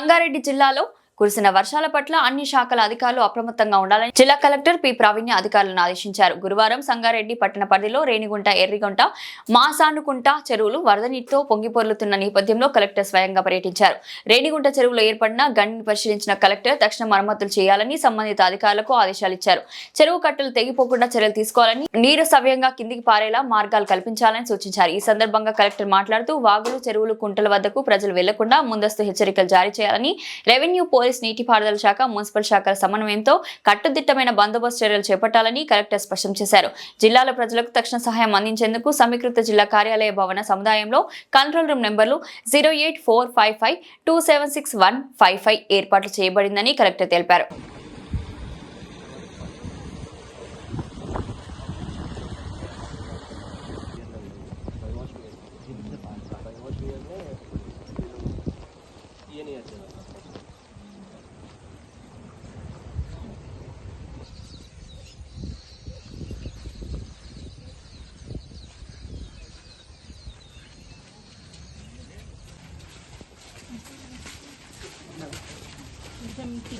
సంగారెడ్డి జిల్లాలో కురిసిన వర్షాల పట్ల అన్ని శాఖల అధికారులు అప్రమత్తంగా ఉండాలని జిల్లా కలెక్టర్ పి. ప్రావీణ్య అధికారులను ఆదేశించారు. గురువారం సంగారెడ్డి పట్టణ పరిధిలో రేణిగుంట ఎర్రిగుంట మాసానుకుంట చెరువులు వరద నీటితో పొంగిపొర్లుతున్న నేపథ్యంలో కలెక్టర్ స్వయంగా పర్యటించారు. రేణిగుంట చెరువులో ఏర్పడిన గండిని పరిశీలించిన కలెక్టర్ తక్షణ మరమ్మతులు చేయాలని సంబంధిత అధికారులకు ఆదేశాలు ఇచ్చారు. చెరువు కట్టలు తెగిపోకుండా చర్యలు తీసుకోవాలని నీరు సవ్యంగా కిందికి పారేలా మార్గాలు కల్పించాలని సూచించారు. ఈ సందర్భంగా కలెక్టర్ మాట్లాడుతూ వాగులు చెరువులు కుంటల వద్దకు ప్రజలు వెళ్ళకుండా ముందస్తు హెచ్చరికలు జారీ చేయాలని రెవెన్యూ పోలీస్ నీటిపారుదల శాఖ మున్సిపల్ శాఖల సమన్వయంతో కట్టుదిట్టమైన బందోబస్తు చర్యలు చేపట్టాలని కలెక్టర్ స్పష్టం చేశారు. జిల్లాల ప్రజలకు తక్షణ సహాయం అందించేందుకు సమీకృత జిల్లా కార్యాలయ భవన సముదాయంలో కంట్రోల్ రూమ్ నెంబర్లు zero eight four five five two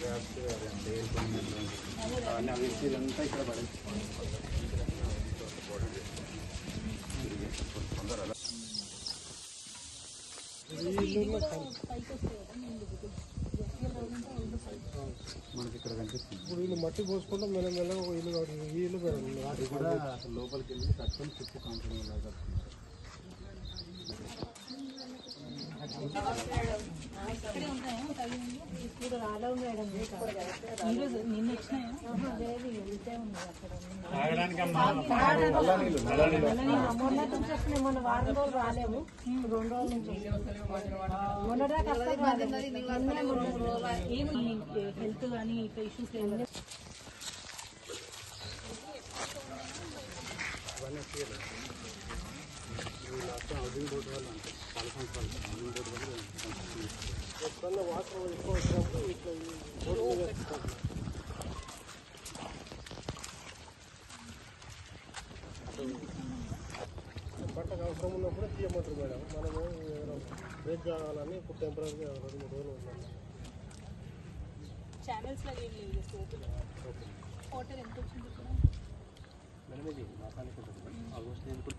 seven six one five five ఏర్పాట్లు చేయబడిందని కలెక్టర్ తెలిపారు ఇప్పుడు వీళ్ళు మట్టి పోసుకుంటే మెల్ల మెల్లగా ఒక ఇల్లు కడుతుంది ఈ ఇల్లు పెరగదు అది కూడా అసలు లోపలికి వెళ్ళి కట్టుకొని చుట్టూ కాంపౌండ్ లాగా మొన్న నుంచి వస్తున్నాయి మొన్న వారం రోజులు రాలేము రెండు రోజుల నుంచి ఏమి హెల్త్ కానీ ఇట్లా ఇష్యూస్ ఎప్పుడన్నా వాటర్ ఎక్కువ వచ్చినప్పుడు ఇట్లా ఈ అవసరం ఉన్నప్పుడు తీయమంటారు మేడం మనము ఏదైనా బ్రేక్ కావాలని ఇప్పుడు టెంపరీగా రెండు మూడు రోజులు ఉన్నాం ఛానల్స్ లాగా ఎంత వచ్చింది మేడం ఇది మాసానికి ఆల్మోస్ట్ నేను ఇప్పుడు